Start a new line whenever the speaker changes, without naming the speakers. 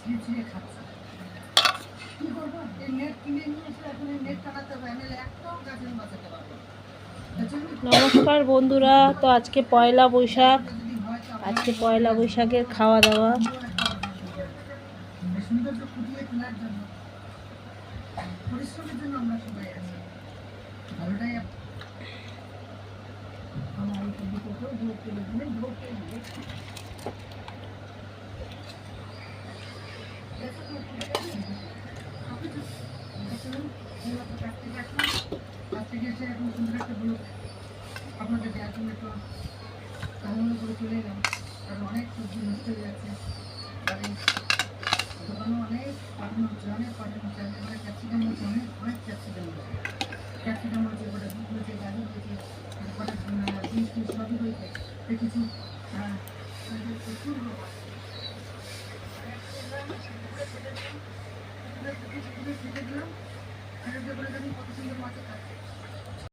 ছিঁড়ে ছিঁড়ে খাচ্ছে। কি করব এই নেট কিনে নিয়ে এসে এখন এই নেট টানাতে হবে। আমি একটাও গাছের বাঁচাতে পারব না। তার জন্য
নমস্কার বন্ধুরা তো আজকে পয়লা বৈশাখ। আজকে পয়লা বৈশাখের খাওয়া দাওয়া
এই সৌন্দর্য ফুটিয়ে তোলার জন্য পরিশ্রমের জন্য আমরা সবাই আছি ভালোটাই আপ- আমার দিলে ভোগ করে দিলে আপনাদের দেওয়ার জন্য একটু করে চলে এলাম। কারণ অনেক সবজি নষ্ট হয়ে যাচ্ছে। দোকানে অনেক পাঠানো হচ্ছে অনেক পাঠানো হচ্ছে অনেক ক্যাপসিকাম হচ্ছে অনেক অনেক ক্যাপসিকাম হচ্ছে। ক্যাপসিকাম হচ্ছে কটা দুধ হয়েছে হয়েছে কটা জিনিস টিনিস সবই হয়েছে কিছু প্রচুর দিলাম, কত সুন্দর মাছ খাচ্ছে